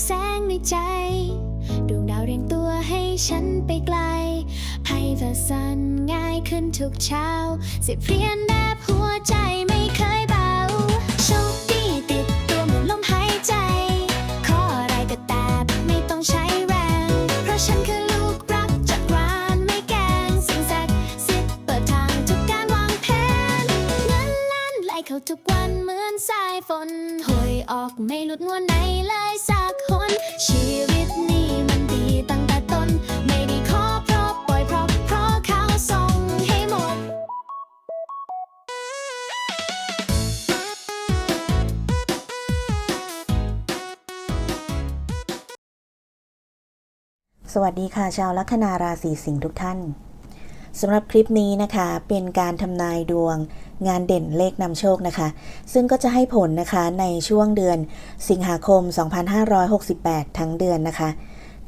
แสงในใจ ดวงดาวเรียงตัวให้ฉันไปไกล ให้เธอสั่นง่ายขึ้นทุกเช้า สิบเรียนแบบหัวใจไม่เคยเบาโชคดีติดตัวเหมือนลมหายใจ ขออะไรก็แต่ไม่ต้องใช้แรง เพราะฉันคือลูกรักจากรานไม่แกงสิ่งศักดิ์สิทธิ์เปิดทางทุกการวางแผน เงินล้านไหลเข้าทุกวันเหมือนสายฝนหวยออกไม่หลุดงวด สวัสดีค่ะชาวลัคนาราศีสิงห์ทุกท่านสำหรับคลิปนี้นะคะเป็นการทำนายดวงงานเด่นเลขนำโชคนะคะ ซึ่งก็จะให้ผลนะคะในช่วงเดือนสิงหาคม 2568 ทั้งเดือนนะคะ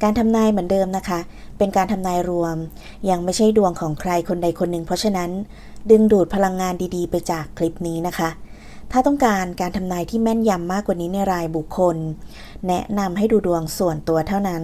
การทำนายเหมือนเดิมนะคะ เป็นการทำนายรวม ยังไม่ใช่ดวงของใครคนใดคนหนึ่ง เพราะฉะนั้น ดึงดูดพลังงานดีๆ ไปจากคลิปนี้นะคะถ้าต้องการการทำนายที่แม่นยำมากกว่านี้ในรายบุคคล แนะนำให้ดูดวงส่วนตัวเท่านั้น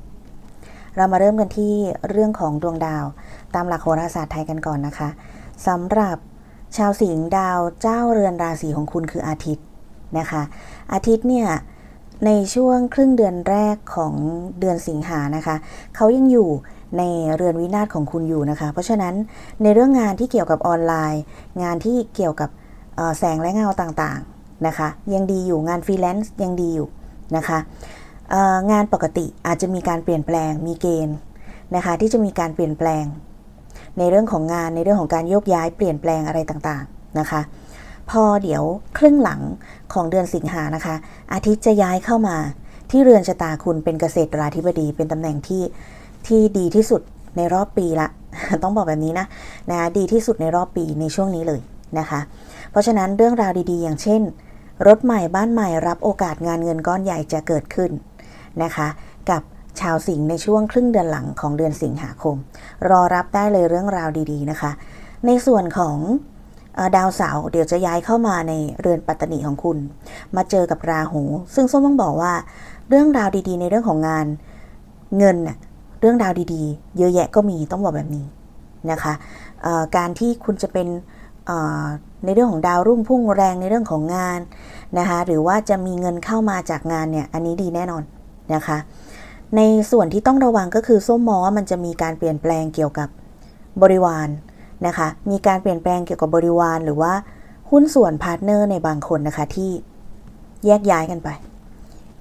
เรามาเริ่มกันที่เรื่องของดวงดาว ตามหลักโหราศาสตร์ไทยกันก่อนนะคะสำหรับชาวสิงห์ดาวเจ้าเรือนราศีของคุณคืออาทิตย์นะคะ อาทิตย์เนี่ยในช่วงครึ่งเดือนแรกของเดือนสิงหานะคะเขายังอยู่ในเรือนวินาศของคุณอยู่นะคะ เพราะฉะนั้นในเรื่องงานที่เกี่ยวกับออนไลน์ งานที่เกี่ยวกับแสงและเงาต่างๆนะคะ ยังดีอยู่งานฟรีแลนซ์ยังดีอยู่นะคะ งานปกติอาจจะมีการเปลี่ยนแปลงมีเกณฑ์นะคะที่จะมีการเปลี่ยนแปลง ในเรื่องของงานในเรื่องของการโยกย้ายเปลี่ยนแปลงอะไรต่างๆนะคะพอเดี๋ยวครึ่งหลังของเดือนสิงหานะคะ อาทิตย์จะย้ายเข้ามาที่เรือนชะตาคุณเป็นเกษตรราธิบดี เป็นตำแหน่งที่ที่ดีที่สุดในรอบปีละ ต้องบอกแบบนี้นะนะคะดีที่สุดในรอบปีในช่วงนี้เลยนะคะ เพราะฉะนั้นเรื่องราวดีๆ อย่างเช่น รถใหม่บ้านใหม่รับโอกาสงานเงินก้อนใหญ่จะเกิดขึ้น นะคะ กับชาวสิงห์ในช่วงครึ่งเดือนหลังของเดือนสิงหาคม รอรับได้เลยเรื่องราวดีๆนะคะ ในส่วนของดาวเสาร์เดี๋ยวจะย้ายเข้ามาในเรือนปัตตนิของคุณ มาเจอกับราหู ซึ่งส้มต้องบอกว่า เรื่องราวดีๆ ในเรื่องของงานเงินน่ะเรื่องราวดีๆ เยอะแยะก็มีต้องบอกแบบนี้นะคะการที่คุณจะเป็นในเรื่องของดาวรุ่งพุ่งแรงในเรื่องของงานนะคะหรือว่าจะมีเงินเข้ามาจากงานเนี่ยอันนี้ดีแน่นอน นะคะ ในส่วนที่ต้องระวังก็คือส้มมองว่ามันจะมีการเปลี่ยนแปลงเกี่ยวกับบริวารนะคะ มีการเปลี่ยนแปลงเกี่ยวกับบริวาร หรือว่าหุ้นส่วนพาร์ทเนอร์ในบางคนนะคะที่แยกย้ายกันไป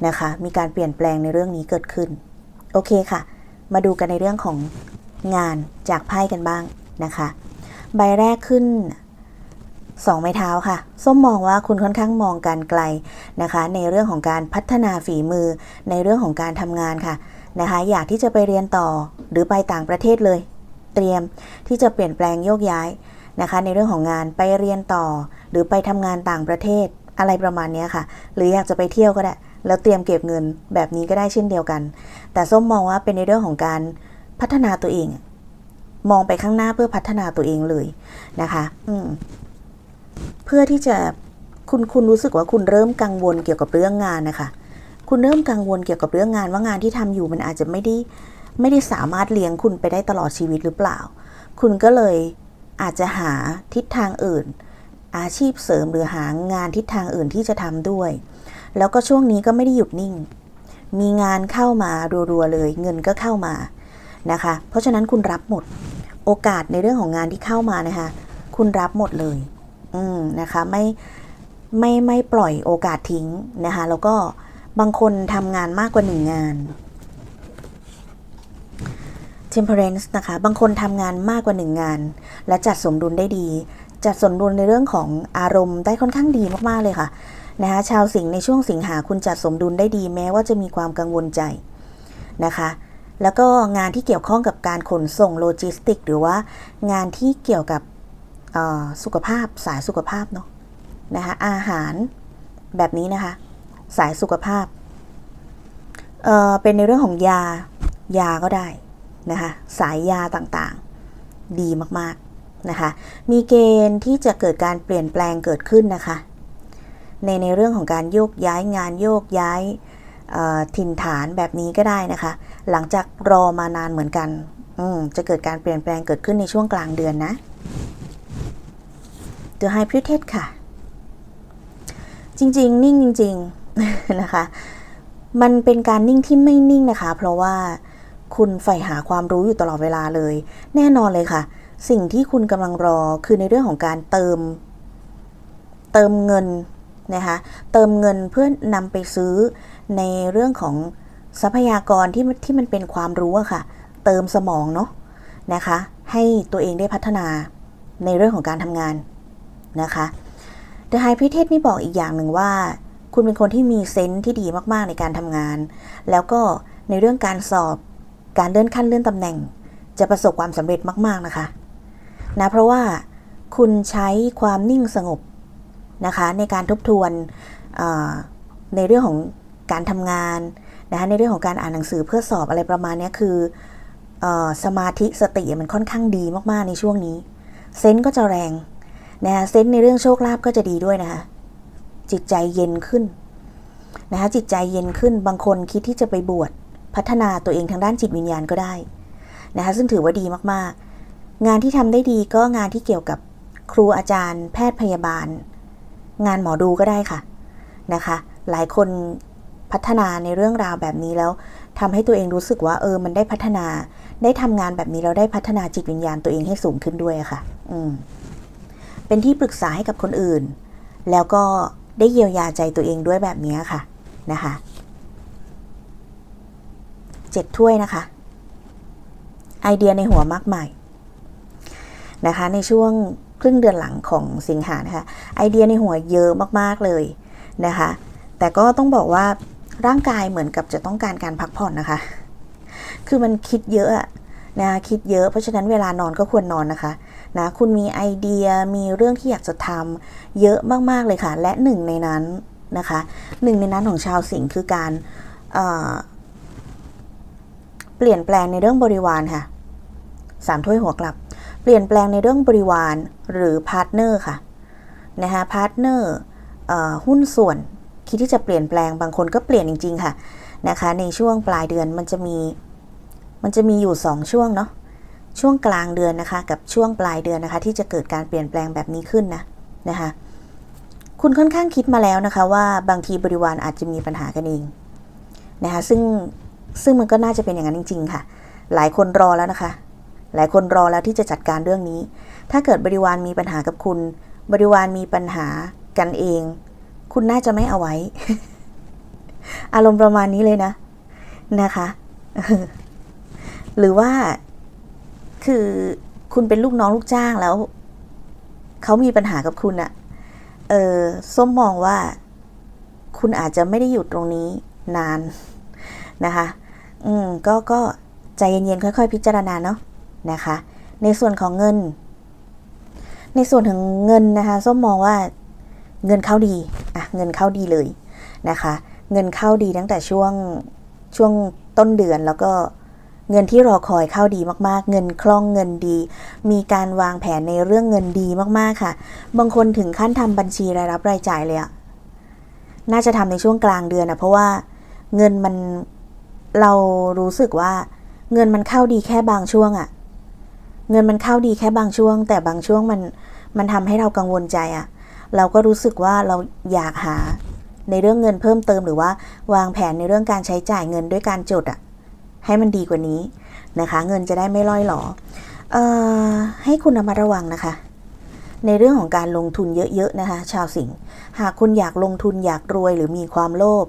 นะคะ มีการเปลี่ยนแปลงในเรื่องนี้เกิดขึ้น โอเคค่ะ มาดูกันในเรื่องของงานจากไพ่กันบ้างนะคะ ใบแรกขึ้น สองไม้เท้าค่ะ ส้มมองว่าคุณค่อนข้างมองการไกลนะคะ ในเรื่องของการพัฒนาฝีมือ ในเรื่องของการทำงานค่ะนะคะ อยากที่จะไปเรียนต่อหรือไปต่างประเทศเลย เตรียมที่จะเปลี่ยนแปลงโยกย้ายนะคะ ในเรื่องของงานไปเรียนต่อ หรือไปทำงานต่างประเทศอะไรประมาณนี้ค่ะ หรืออยากจะไปเที่ยวก็ได้ แล้วเตรียมเก็บเงินแบบนี้ก็ได้เช่นเดียวกัน แต่ส้มมองว่าเป็นในเรื่องของการพัฒนาตัวเอง มองไปข้างหน้าเพื่อพัฒนาตัวเองเลยนะคะ อืม พื่อที่จะคุณคุณรู้สึกว่าคุณเริ่มกังวลเกี่ยวกับเรื่องงานนะคะ คุณเริ่มกังวลเกี่ยวกับเรื่องงานว่างานที่ทำอยู่มันอาจจะไม่ได้ไม่ได้สามารถเลี้ยงคุณไปได้ตลอดชีวิตหรือเปล่า คุณก็เลยอาจจะหาทิศทางอื่น อาชีพเสริมหรือหางานทิศทางอื่นที่จะทำด้วย แล้วก็ช่วงนี้ก็ไม่ได้หยุดนิ่ง มีงานเข้ามารัวๆเลย เงินก็เข้ามานะคะ เพราะฉะนั้นคุณรับหมดโอกาสในเรื่องของงานที่เข้ามานะคะ คุณรับหมดเลย อืมนะคะไม่ไม่ไม่ปล่อยโอกาสทิ้งนะคะแล้วก็บางคนทำงานมากกว่าหนึ่งงาน temperance นะคะบางคนทำงานมากกว่าหนึ่งงาน และจัดสมดุลได้ดี จัดสมดุลในเรื่องของอารมณ์ได้ค่อนข้างดีมากๆเลยค่ะนะคะชาวสิงห์ในช่วงสิงหาคุณจัดสมดุลได้ดีแม้ว่าจะมีความกังวลใจนะคะแล้วก็งานที่เกี่ยวข้องกับการขนส่งโลจิสติก หรือว่างานที่เกี่ยวกับ สุขภาพสายสุขภาพเนาะนะคะอาหารแบบนี้นะคะ สายสุขภาพเเป็นในเรื่องของยายาก็ได้นะคะสายยาต่างๆดีมากๆนะคะมีเกณฑ์ที่จะเกิดการเปลี่ยนแปลงเกิดขึ้นนะคะ ในในเรื่องของการโยกย้ายงานโยกย้ายถิ่นฐานแบบนี้ก็ได้นะคะ หลังจากรอมานานเหมือนกันจะเกิดการเปลี่ยนแปลงเกิดขึ้นในช่วงกลางเดือนนะ The High Priestess ค่ะ จริง ๆ นิ่งจริง ๆ นะคะ มันเป็นการนิ่งที่ไม่นิ่งนะคะ เพราะว่าคุณใฝ่หาความรู้อยู่ตลอดเวลาเลย แน่นอนเลยค่ะ สิ่งที่คุณกำลังรอคือในเรื่องของการเติม เติมเงินนะคะเติมเงินเพื่อนำไปซื้อในเรื่องของทรัพยากรที่มันที่มันเป็นความรู้อะค่ะ เติมสมองเนาะนะคะ ให้ตัวเองได้พัฒนาในเรื่องของการทำงาน นะคะ The High Priestess นี่บอกอีกอย่างหนึ่งว่า คุณเป็นคนที่มีเซนส์ที่ดีมากๆในการทำงาน แล้วก็ในเรื่องการสอบการเลื่อนขั้นเลื่อนตำแหน่ง จะประสบความสำเร็จมาก ๆนะคะนะเพราะว่าคุณใช้ความนิ่งสงบนะคะในการทบทวนในเรื่องของการทำงานนะคะในเรื่องของการอ่านหนังสือเพื่อสอบอะไรประมาณนี้คือออสมาธิสติมันค่อนข้างดีมากๆในช่วงนี้ เซนส์ก็จะแรง นะคะเซนในเรื่องโชคลาภก็จะดีด้วยนะคะ จิตใจเย็นขึ้นนะคะจิตใจเย็นขึ้นบางคนคิดที่จะไปบวชพัฒนาตัวเองทางด้านจิตวิญญาณก็ได้นะคะซึ่งถือว่าดีมากๆ งานที่ทำได้ดีก็งานที่เกี่ยวกับครูอาจารย์ แพทย์พยาบาล งานหมอดูก็ได้ค่ะนะคะ หลายคนพัฒนาในเรื่องราวแบบนี้แล้วทำให้ตัวเองรู้สึกว่าเออมันได้พัฒนา ได้ทำงานแบบนี้แล้วได้พัฒนาจิตวิญญาณตัวเองให้สูงขึ้นด้วยค่ะ อืม เป็นที่ปรึกษาให้กับคนอื่น แล้วก็ได้เยียวยาใจตัวเองด้วยแบบนี้ค่ะนะคะเจ็ดถ้วยนะคะ ไอเดียในหัวมากมายนะคะในช่วงครึ่งเดือนหลังของสิงหานะคะไอเดียในหัวเยอะมากๆเลยนะคะ แต่ก็ต้องบอกว่าร่างกายเหมือนกับจะต้องการการพักผ่อนนะคะ คือมันคิดเยอะอะนะคะคิดเยอะเพราะฉะนั้นเวลานอนก็ควรนอนนะคะ นะคุณมีไอเดียมีเรื่องที่อยากจะทำเยอะมากๆเลยค่ะ และหนึ่งในนั้นนะคะหนึ่งในนั้นของชาวสิงห์คือการเเปลี่ยนแปลงในเรื่องบริวารค่ะสามถ้วยหัวกลับ เปลี่ยนแปลงในเรื่องบริวารหรือพาร์ทเนอร์ค่ะนะคะพาร์ทเนอร์หุ้นส่วนคิดที่จะเปลี่ยนแปลงบางคนก็เปลี่ยนจริง ๆ ค่ะนะคะในช่วงปลายเดือนมันจะมีมันจะมีอยู่ 2 ช่วงเนาะ ช่วงกลางเดือนนะคะ กับช่วงปลายเดือนนะคะ ที่จะเกิดการเปลี่ยนแปลงแบบนี้ขึ้นนะนะคะ คุณค่อนข้างคิดมาแล้วนะคะว่าบางทีบริวารอาจจะมีปัญหากันเองนะคะซึ่งซึ่งมันก็น่าจะเป็นอย่างนั้นจริง ๆ ค่ะ หลายคนรอแล้วนะคะ หลายคนรอแล้วที่จะจัดการเรื่องนี้ ถ้าเกิดบริวารมีปัญหากับคุณ บริวารมีปัญหากันเอง คุณน่าจะไม่เอาไว้ อารมณ์ประมาณนี้เลยนะนะคะ หรือว่า คือคุณเป็นลูกน้องลูกจ้างแล้ว เขามีปัญหากับคุณอะเออส้มมองว่า คุณอาจจะไม่ได้อยู่ตรงนี้นานนะคะ อืม ก็ก็ใจเย็นๆค่อย ๆ พิจารณาเนาะนะคะ ในส่วนของเงิน ในส่วนของเงินนะคะส้มมองว่าเงินเข้าดี อะ เงินเข้าดีเลยนะคะ เงินเข้าดีตั้งแต่ช่วงช่วงต้นเดือนแล้วก็ เงินที่รอคอยเข้าดีมากๆ เงินคล่องเงินดี มีการวางแผนในเรื่องเงินดีมากๆค่ะ บางคนถึงขั้นทำบัญชีรายรับรายจ่ายเลยอะน่าจะทำในช่วงกลางเดือนนะเพราะว่าเงินมันเรารู้สึกว่า เงินมันเข้าดีแค่บางช่วงอะเงินมันเข้าดีแค่บางช่วง แต่บางช่วงมันมันทำให้เรากังวลใจอะเราก็รู้สึกว่าเราอยากหาในเรื่องเงินเพิ่มเติมหรือว่าวางแผนในเรื่องการใช้จ่ายเงินด้วยการจดอะ ให้มันดีกว่านี้นะคะ เงินจะได้ไม่ล่อยหลอเอ่อให้คุณระมัดระวังนะคะ ในเรื่องของการลงทุนเยอะๆนะคะ ชาวสิงห์หากคุณอยากลงทุนอยากรวยหรือมีความโลภ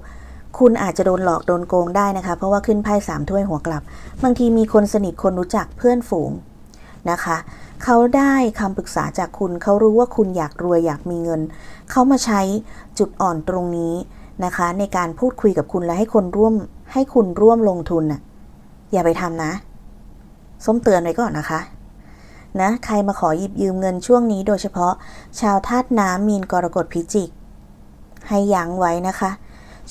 คุณอาจจะโดนหลอกโดนโกงได้นะคะ เพราะว่าขึ้นไพ่สามถ้วยหัวกลับ บางทีมีคนสนิทคนรู้จักเพื่อนฝูงนะคะ เขาได้คำปรึกษาจากคุณเขารู้ว่าคุณอยากรวยอยากมีเงิน เขามาใช้จุดอ่อนตรงนี้นะคะ ในการพูดคุยกับคุณและให้คนร่วมให้คุณร่วมลงทุนน่ะ อย่าไปทำนะ ส้มเตือนไว้ก่อนนะคะ นะ ใครมาขอหยิบยืมเงินช่วงนี้โดยเฉพาะ ชาวธาตุน้ำมีนกรกฎพิจิก ให้ยั้งไว้นะคะ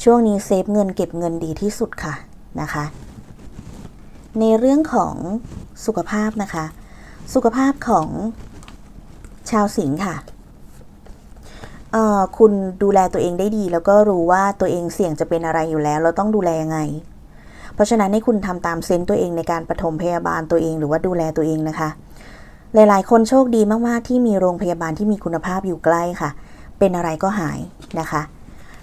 ช่วงนี้เซฟเงินเก็บเงินดีที่สุดค่ะนะคะ ในเรื่องของสุขภาพนะคะ สุขภาพของชาวสิงค่ะคุณดูแลตัวเองได้ดี แล้วก็รู้ว่าตัวเองเสี่ยงจะเป็นอะไรอยู่แล้ว เราต้องดูแลยังไง ราะฉะนั้นให้คุณทำตามเซนต์ตัวเองในการปฐมพยาบาลตัวเองหรือว่าดูแลตัวเองนะคะ หลายๆ คนโชคดีมากๆ ที่มีโรงพยาบาลที่มีคุณภาพอยู่ใกล้ค่ะ เป็นอะไรก็หายนะคะ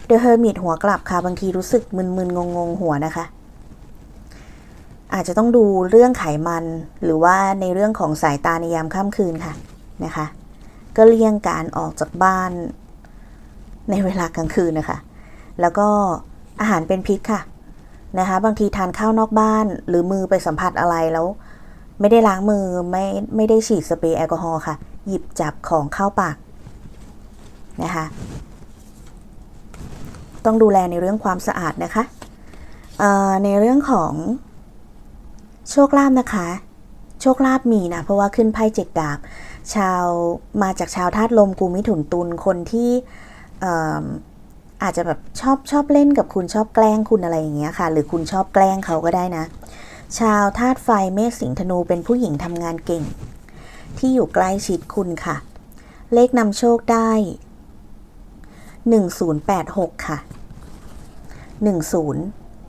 The Hermit หัวกลับค่ะบางทีรู้สึกมึนๆงงๆหัวนะคะ อาจจะต้องดูเรื่องไขมันหรือว่าในเรื่องของสายตาในยามค่ำคืนค่ะนะคะ ก็เลี่ยงการออกจากบ้านในเวลากลางคืนนะคะ แล้วก็อาหารเป็นพิษค่ะ นะคะ บางทีทานข้าวนอกบ้านหรือมือไปสัมผัสอะไรแล้ว ไม่ได้ล้างมือไม่ไม่ได้ฉีดสเปรย์แอลกอฮอล์ค่ะ หยิบจับของเข้าปากนะคะ ต้องดูแลในเรื่องความสะอาดนะคะในเรื่องของโชคลาภนะคะ โชคลาภมีนะ เพราะว่าขึ้นไพ่เจ็ดดาบ ชาวมาจากชาวธาตุลมกูมิถุนตุลคนที่ อาจจะแบบชอบชอบเล่นกับคุณชอบแกล้งคุณอะไรอย่างเงี้ยค่ะ หรือคุณชอบแกล้งเขาก็ได้นะ ชาวธาตุไฟเมษสิงห์ธนูเป็นผู้หญิงทำงานเก่ง ที่อยู่ใกล้ชิดคุณค่ะ เลขนำโชคได้ 1086 ค่ะ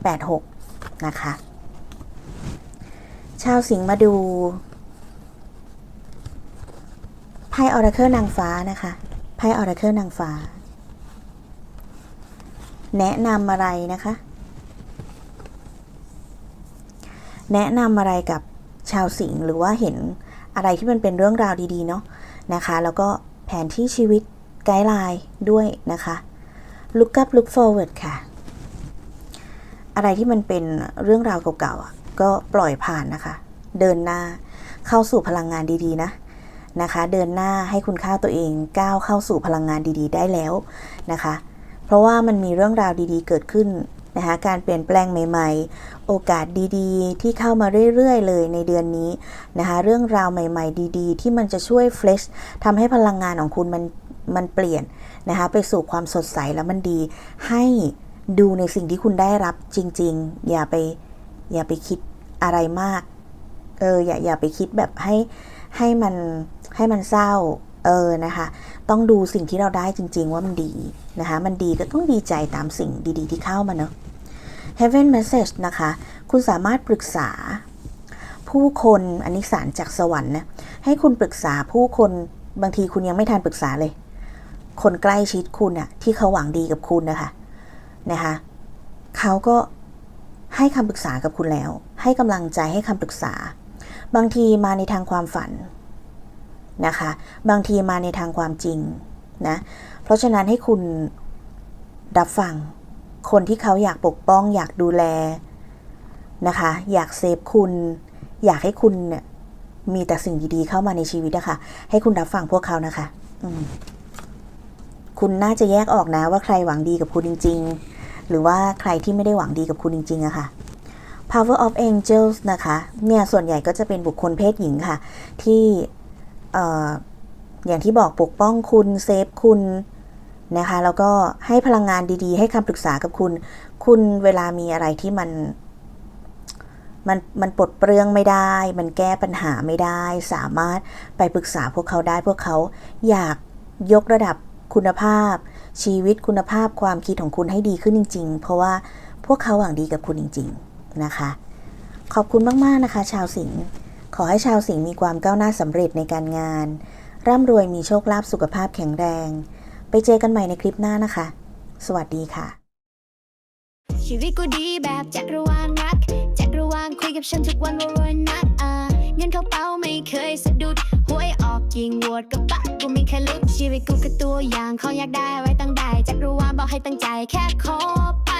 1086 นะคะ ชาวสิงห์มาดูไพ่ออราเคิลนางฟ้านะคะไพ่ออราเคิลนางฟ้า แนะนำอะไรนะคะ แนะนำอะไรกับชาวสิงห์หรือว่าเห็นอะไรที่มันเป็นเรื่องราวดีๆเนาะนะคะ แล้วก็แผนที่ชีวิตไกด์ไลน์ด้วยนะคะ look up look forward ค่ะ อะไรที่มันเป็นเรื่องราวเก่าๆก็ปล่อยผ่านนะคะ เดินหน้าเข้าสู่พลังงานดีๆนะนะคะ เดินหน้าให้คุณค่าตัวเองก้าวเข้าสู่พลังงานดีๆ ได้แล้วนะคะ เพราะว่ามันมีเรื่องราวดีๆ เกิดขึ้นนะคะการเปลี่ยนแปลงใหม่ ๆ โอกาสดีๆ ที่เข้ามาเรื่อยๆ เลยในเดือนนี้นะคะเรื่องราวใหม่ ๆ ดีๆ ที่มันจะช่วยเฟลชทำให้พลังงานของคุณมันมันเปลี่ยนนะคะไปสู่ความสดใสแล้วมันดี ให้ดูในสิ่งที่คุณได้รับจริง ๆ อย่าไปอย่าไปคิดอะไรมากเอออย่าอย่าไปคิดแบบให้ให้มันให้มันเศร้า เออนะคะ ต้องดูสิ่งที่เราได้จริง ๆ ว่ามันดีนะคะ มันดีก็ต้องดีใจตามสิ่งดีๆ ที่เข้ามาเนอะ Heaven Message นะคะ คุณสามารถปรึกษาผู้คนอันนี้สารจากสวรรค์นะ ให้คุณปรึกษาผู้คนบางทีคุณยังไม่ทันปรึกษาเลย คนใกล้ชิดคุณอะที่เขาหวังดีกับคุณนะคะนะคะเขาก็ให้คำปรึกษากับคุณแล้ว ให้กำลังใจให้คำปรึกษา บางทีมาในทางความฝัน นะคะ บางทีมาในทางความจริงนะ เพราะฉะนั้นให้คุณรับฟังคนที่เขาอยากปกป้อง อยากดูแลนะคะ อยากเซฟคุณ อยากให้คุณเนี่ยมีแต่สิ่งดีๆเข้ามาในชีวิตนะคะ ให้คุณรับฟังพวกเขานะคะ คุณน่าจะแยกออกนะว่าใครหวังดีกับคุณจริง ๆ หรือว่าใครที่ไม่ได้หวังดีกับคุณจริงๆอะค่ะ Power of Angels นะคะ เนี่ย ส่วนใหญ่ก็จะเป็นบุคคลเพศหญิงค่ะ ที่ อย่างที่บอกปกป้องคุณ เซฟคุณนะคะ แล้วก็ให้พลังงานดีๆ ให้คำปรึกษากับคุณ คุณเวลามีอะไรที่มัน มันมันปลดเปลื้องไม่ได้ มันแก้ปัญหาไม่ได้ สามารถไปปรึกษาพวกเขาได้ พวกเขาอยากยกระดับคุณภาพ ชีวิตคุณภาพความคิดของคุณให้ดีขึ้นจริง ๆ เพราะว่าพวกเขาหวังดีกับคุณจริง ๆ นะคะ ขอบคุณมาก ๆ นะคะ ชาวสิงห์ ขอให้ชาวสิงห์มีความก้าวหน้าสำเร็จในการงาน ร่ำรวยมีโชคลาภสุขภาพแข็งแรง ไปเจอกันใหม่ในคลิปหน้านะคะ สวัสดีค่ะ ชีวิตกูดีแบบจักรวาลรักจักรวาลคุยกับฉันทุกวันว่ารวยนักอ่าเงินเข้าเป้าไม่เคยสะดุดหวยออกยิงวดกับปะกูไม่เคยลุกชีวิตกูคือตัวอย่างของอยากได้ไว้ตั้งได้จักรวาลบอกให้ตั้งใจแค่ขอไป